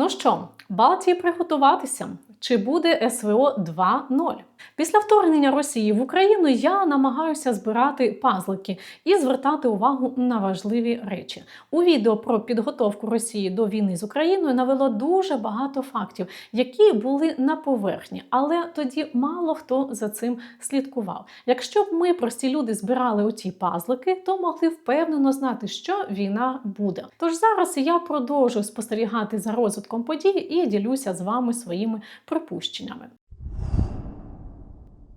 Ну що, Балтії приготуватися? Чи буде СВО 2.0? Після вторгнення Росії в Україну я намагаюся збирати пазлики і звертати увагу на важливі речі. У відео про підготовку Росії до війни з Україною навело дуже багато фактів, які були на поверхні, але тоді мало хто за цим слідкував. Якщо б ми, прості люди, збирали оці пазлики, то могли впевнено знати, що війна буде. Тож зараз я продовжую спостерігати за розвитком подій і ділюся з вами своїми припущеннями.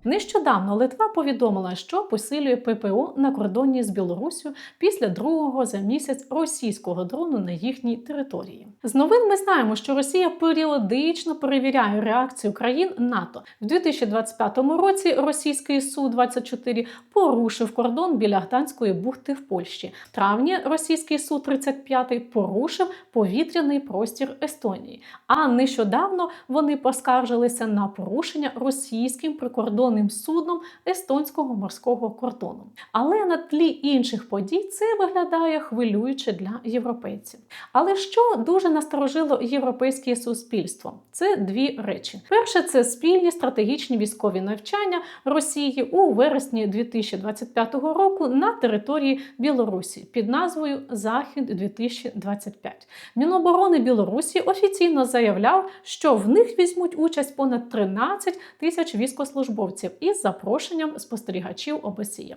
Нещодавно Литва повідомила, що посилює ППО на кордоні з Білоруссю після другого за місяць російського дрону на їхній території. З новин ми знаємо, що Росія періодично перевіряє реакцію країн НАТО. В 2025 році російський су 24 порушив кордон біля Гданської бухти в Польщі. В травні російський су 35 порушив повітряний простір Естонії. А нещодавно вони поскаржилися на порушення російським прикордонним судном естонського морського кордону. Але на тлі інших подій це виглядає хвилююче для європейців. Але що дуже насторожило європейське суспільство? Це дві речі: перше, це спільні стратегічні військові навчання Росії у вересні 2025 року на території Білорусі під назвою Захід 2025 Міноборони Білорусі офіційно заявляв, що в них візьмуть участь понад 13 тисяч військослужбовців із запрошенням спостерігачів ОБСЄ.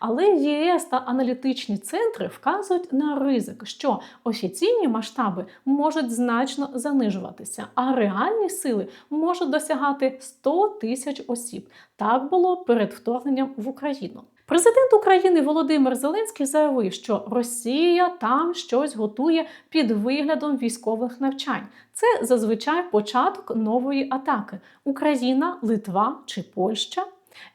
Але ЄС та аналітичні центри вказують на ризик, що офіційні масштаби можуть значно занижуватися, а реальні сили можуть досягати 100 тисяч осіб. Так було перед вторгненням в Україну. Президент України Володимир Зеленський заявив, що Росія там щось готує під виглядом військових навчань. Це зазвичай початок нової атаки: Україна, Литва чи Польща.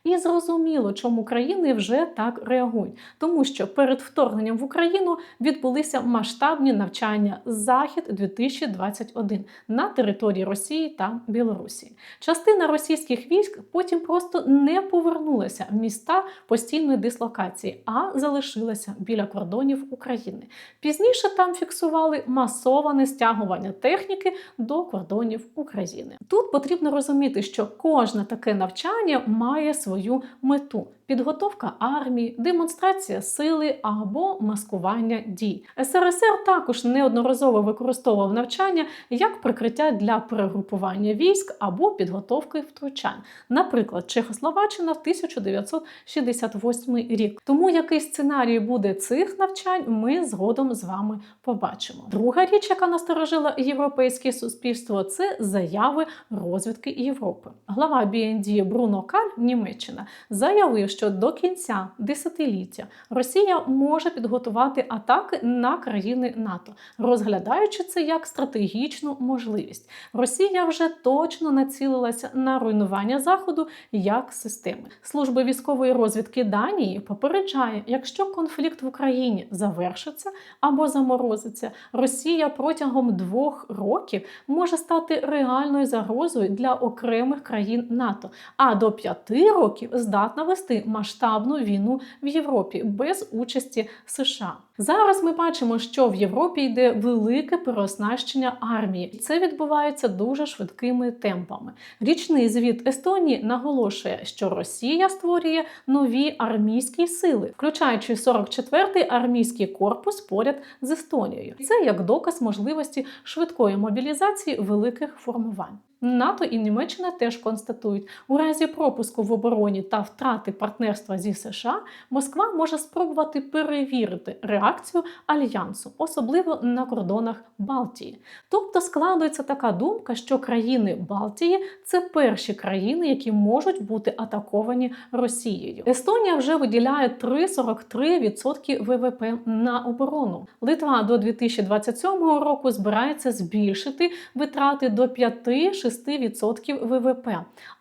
І зрозуміло, чому країни вже так реагують, тому що перед вторгненням в Україну відбулися масштабні навчання Захід 2021 на території Росії та Білорусі. Частина російських військ потім просто не повернулася в міста постійної дислокації, а залишилася біля кордонів України. Пізніше там фіксували масоване стягування техніки до кордонів України. Тут потрібно розуміти, що кожне таке навчання має свою мету. Підготовка армії, демонстрація сили або маскування дій. СРСР також неодноразово використовував навчання як прикриття для перегрупування військ або підготовки втручань. Наприклад, Чехословаччина в 1968 рік. Тому який сценарій буде цих навчань, ми згодом з вами побачимо. Друга річ, яка насторожила європейське суспільство, це заяви розвідки Європи. Глава BND Бруно Каль, Німеччина, заявив, що до кінця десятиліття Росія може підготувати атаки на країни НАТО, розглядаючи це як стратегічну можливість. Росія вже точно націлилася на руйнування заходу як системи. Служба військової розвідки Данії попереджає, якщо конфлікт в Україні завершиться або заморозиться, Росія протягом двох років може стати реальною загрозою для окремих країн НАТО, а до п'яти років здатна вести масштабну війну в Європі без участі США. Зараз ми бачимо, що в Європі йде велике переоснащення армії. і Це відбувається дуже швидкими темпами. Річний звіт Естонії наголошує, що Росія створює нові армійські сили, включаючи 44-й армійський корпус поряд з Естонією. Це як доказ можливості швидкої мобілізації великих формувань. НАТО і Німеччина теж констатують, у разі пропуску в обороні та втрати партнерства зі США Москва може спробувати перевірити реакцію альянсу, особливо на кордонах Балтії. Тобто складується така думка, що країни Балтії це перші країни, які можуть бути атаковані Росією. Естонія вже виділяє 3,43% ВВП на оборону. Литва до 2027 року збирається збільшити витрати до 5-6% ВВП.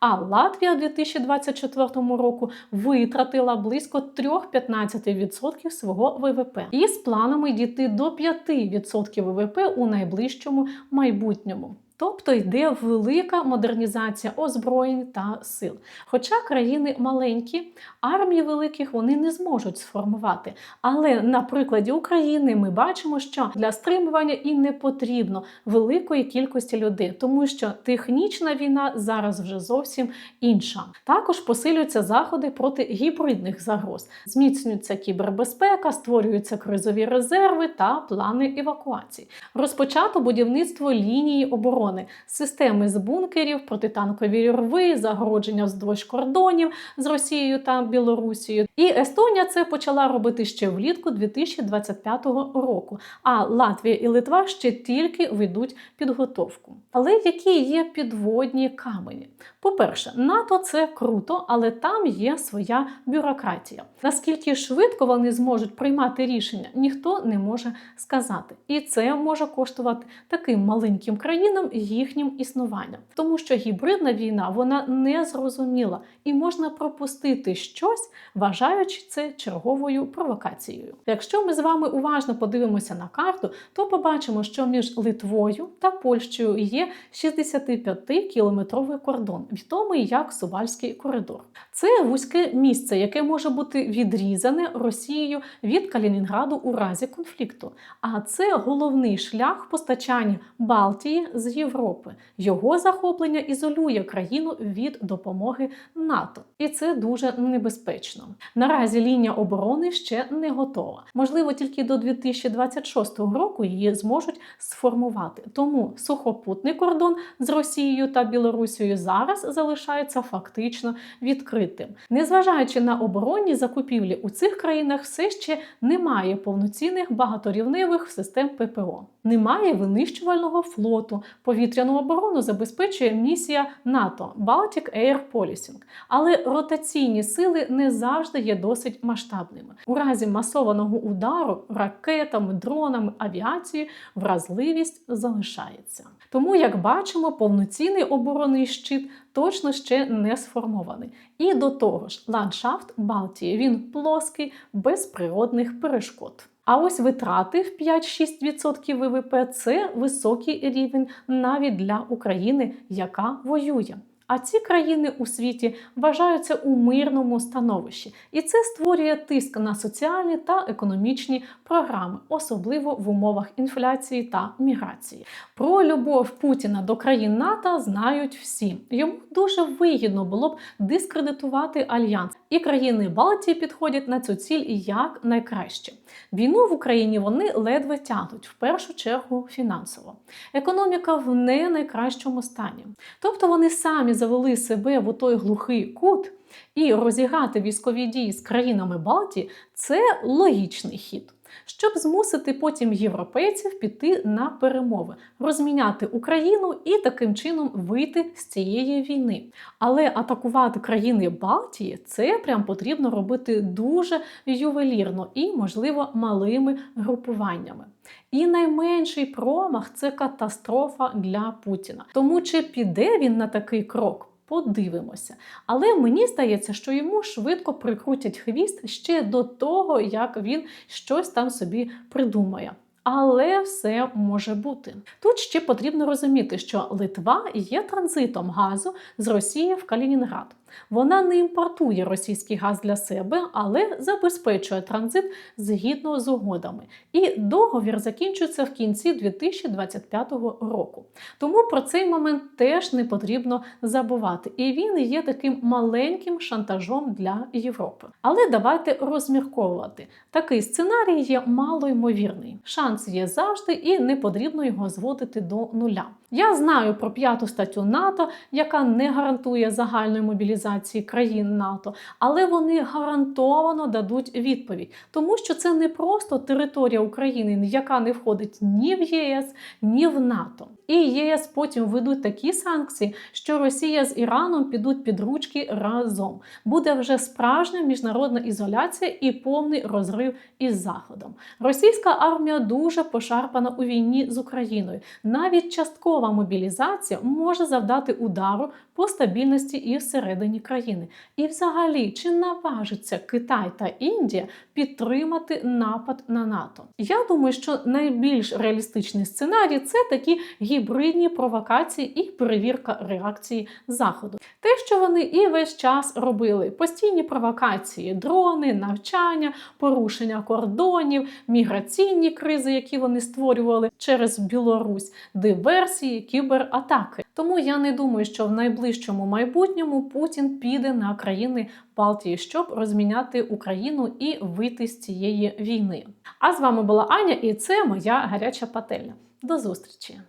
А Латвія у 2024 року витратила близько 3-15% свого ВВП із планами дійти до 5% ВВП у найближчому майбутньому. Тобто йде велика модернізація озброєнь та сил. Хоча країни маленькі, армії великих вони не зможуть сформувати. Але на прикладі України ми бачимо, що для стримування і не потрібно великої кількості людей, тому що технічна війна зараз вже зовсім інша. Також посилюються заходи проти гібридних загроз, зміцнюється кібербезпека, створюються кризові резерви та плани евакуації. Розпочато будівництво лінії оборони, системи з бункерів, протитанкові рви, загородження вздовж кордонів з Росією та Білорусією. І Естонія це почала робити ще влітку 2025 року. А Латвія і Литва ще тільки ведуть підготовку. Але які є підводні камені? По-перше, НАТО це круто, але там є своя бюрократія. Наскільки швидко вони зможуть приймати рішення, ніхто не може сказати. І це може коштувати таким маленьким країнам їхнім існуванням, тому що гібридна війна вона не зрозуміла і можна пропустити щось, вважаючи це черговою провокацією. Якщо ми з вами уважно подивимося на карту, то побачимо, що між Литвою та Польщею є 65-кілометровий кордон, відомий як Сувальський коридор. Це вузьке місце, яке може бути відрізане Росією від Калінінграду у разі конфлікту. А це головний шлях постачання Балтії з Європи. Його захоплення ізолює країну від допомоги НАТО, і це дуже небезпечно. Наразі лінія оборони ще не готова. Можливо, тільки до 2026 року її зможуть сформувати. Тому сухопутний кордон з Росією та Білорусією зараз залишається фактично відкритим. Незважаючи на оборонні закупівлі, у цих країнах все ще немає повноцінних багаторівневих систем ППО. Немає винищувального флоту. Повітряну оборону забезпечує місія НАТО Baltic Air Policing. Але ротаційні сили не завжди є досить масштабними. У разі масованого удару ракетами, дронами, авіацією вразливість залишається. Тому, як бачимо, повноцінний оборонний щит точно ще не сформований. І до того ж, ландшафт Балтії він плоский, без природних перешкод. А ось витрати в 5-6% ВВП це високий рівень навіть для України, яка воює. А ці країни у світі вважаються у мирному становищі, і це створює тиск на соціальні та економічні програми, особливо в умовах інфляції та міграції. Про любов Путіна до країн НАТО знають всі. Йому дуже вигідно було б дискредитувати альянс, і країни Балтії підходять на цю ціль як найкраще. Війну в Україні вони ледве тягнуть, в першу чергу фінансово. Економіка в не найкращому стані. Тобто вони самі завели себе в той глухий кут, і розіграти військові дії з країнами Балтії це логічний хід. Щоб змусити потім європейців піти на перемови, розміняти Україну і таким чином вийти з цієї війни. Але атакувати країни Балтії це прям потрібно робити дуже ювелірно і, можливо, малими групуваннями. І найменший промах це катастрофа для Путіна. Тому чи піде він на такий крок? Подивимося. Але мені здається, що йому швидко прикрутять хвіст ще до того, як він щось там собі придумає. Але все може бути. Тут ще потрібно розуміти, що Литва є транзитом газу з Росії в Калінінград. Вона не імпортує російський газ для себе, але забезпечує транзит згідно з угодами. І договір закінчується в кінці 2025 року. Тому про цей момент теж не потрібно забувати. І він є таким маленьким шантажом для Європи. Але давайте розмірковувати. Такий сценарій є малоймовірний. Шанс є завжди, і не потрібно його зводити до нуля. Я знаю про п'яту статтю НАТО, яка не гарантує загальної мобілізації країн НАТО, але вони гарантовано дадуть відповідь, тому що це не просто територія України, яка не входить ні в ЄС, ні в НАТО. І ЄС потім ведуть такі санкції, що Росія з Іраном підуть під ручки разом. Буде вже справжня міжнародна ізоляція і повний розрив із Заходом. Російська армія дуже пошарпана у війні з Україною, навіть частково раптова мобілізація може завдати удару по стабільності і всередині країни. І, взагалі, чи наважиться Китай та Індія підтримати напад на НАТО? Я думаю, що найбільш реалістичний сценарій це такі гібридні провокації і перевірка реакції Заходу. Те, що вони і весь час робили: постійні провокації, дрони, навчання, порушення кордонів, міграційні кризи, які вони створювали через Білорусь, диверсії, кібератаки. Тому я не думаю, що в найближчому майбутньому Путін піде на країни Балтії, щоб розміняти Україну і вийти з цієї війни. А з вами була Аня, і це моя гаряча пательня. До зустрічі!